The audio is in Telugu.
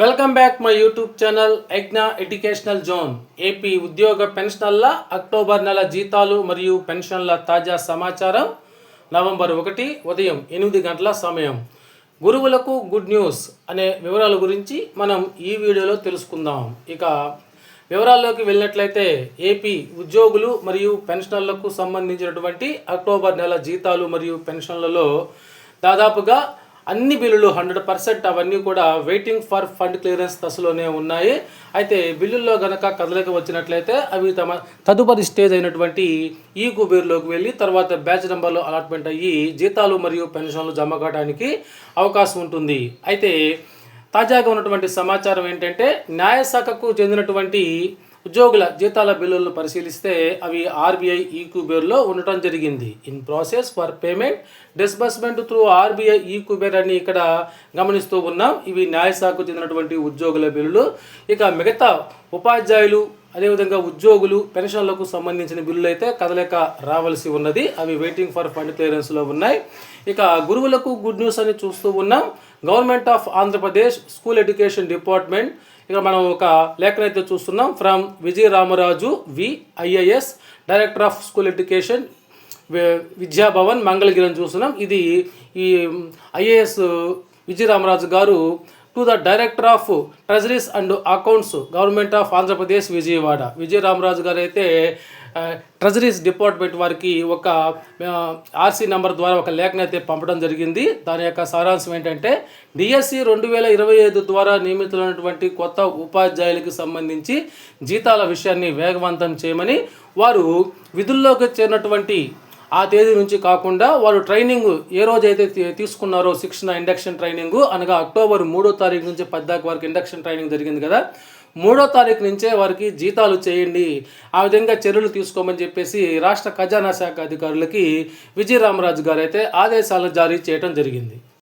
Welcome back my YouTube channel Yagna educational zone AP ఉద్యోగ పెన్షనర్ల అక్టోబర్ నెల జీతాలు మరియు పెన్షన్ల తాజా సమాచారం. నవంబర్ ఒకటి ఉదయం ఎనిమిది గంటల సమయం. గురువులకు గుడ్ న్యూస్ అనే వివరాల గురించి మనం ఈ వీడియోలో తెలుసుకుందాం. ఇక వివరాల్లోకి వెళ్ళినట్లయితే ఏపీ ఉద్యోగులు మరియు పెన్షనర్లకు సంబంధించినటువంటి అక్టోబర్ నెల జీతాలు మరియు పెన్షన్లలో దాదాపుగా అన్ని బిల్లులు హండ్రెడ్ పర్సెంట్ అవన్నీ కూడా వెయిటింగ్ ఫర్ ఫండ్ క్లియరెన్స్ దశలోనే ఉన్నాయి. అయితే బిల్లుల్లో గనక కదలిక వచ్చినట్లయితే అవి తమ తదుపరి స్టేజ్ అయినటువంటి ఈ కుబేర్లోకి వెళ్ళి తర్వాత బ్యాచ్ నెంబర్లో అలాట్మెంట్ అయ్యి జీతాలు మరియు పెన్షన్లు జమ కావడానికి అవకాశం ఉంటుంది. అయితే తాజాగా ఉన్నటువంటి సమాచారం ఏంటంటే న్యాయశాఖకు చెందినటువంటి ఉద్యోగుల జీతాల బిల్లులను పరిశీలిస్తే అవి ఆర్బీఐ ఈ ఉండటం జరిగింది. In process for payment disbursement through RBI eKuber అని ఇక్కడ గమనిస్తూ ఉన్నాం. ఇవి న్యాయశాఖకు చెందినటువంటి ఉద్యోగుల బిల్లులు. ఇక మిగతా ఉపాధ్యాయులు అదేవిధంగా ఉద్యోగులు పెన్షన్లకు సంబంధించిన బిల్లులు అయితే కదలేక రావాల్సి ఉన్నది. అవి వెయిటింగ్ ఫర్ ఫండ్ క్లియరెన్స్లో ఉన్నాయి. ఇక గురువులకు గుడ్ న్యూస్ అని చూస్తూ ఉన్నాం. Government of Andhra Pradesh school education department ఇక్కడ మనం ఒక లేఖను అయితే చూస్తున్నాం. From Vijaya Ramaraju V IAS director of school education వి- విద్యాభవన్ మంగళగిరిని చూస్తున్నాం. ఇది ఈ ఐఏఎస్ విజయ రామరాజు గారు to the director of treasuries and accounts government of Andhra Pradesh Vijayawada. Vijayaramaraju గారు అయితే ట్రెజరీస్ డిపార్ట్మెంట్ వారికి ఒక ఆర్సీ నెంబర్ ద్వారా ఒక లేఖను అయితే పంపడం జరిగింది. దాని యొక్క సారాంశం ఏంటంటే డిఎస్సి రెండు వేల ఇరవై ఐదు ద్వారా నియమితులైనటువంటి కొత్త ఉపాధ్యాయులకు సంబంధించి జీతాల విషయాన్ని వేగవంతం చేయమని వారు విధుల్లోకి చేరినటువంటి ఆ తేదీ నుంచి కాకుండా వారు ట్రైనింగ్ ఏ రోజైతే తీ- తీసుకున్నారో శిక్షణ ఇండక్షన్ ట్రైనింగ్ అనగా అక్టోబర్ మూడో తారీఖు నుంచి పద్దాకు వరకు ఇండక్షన్ ట్రైనింగ్ జరిగింది కదా. మూడో తారీఖు నుంచే వారికి జీతాలు చేయండి. ఆ విధంగా చర్యలు తీసుకోమని చెప్పేసి రాష్ట్ర ఖజానా శాఖ అధికారులకి విజయరామరాజు గారు అయితే ఆదేశాలు జారీ చేయడం జరిగింది.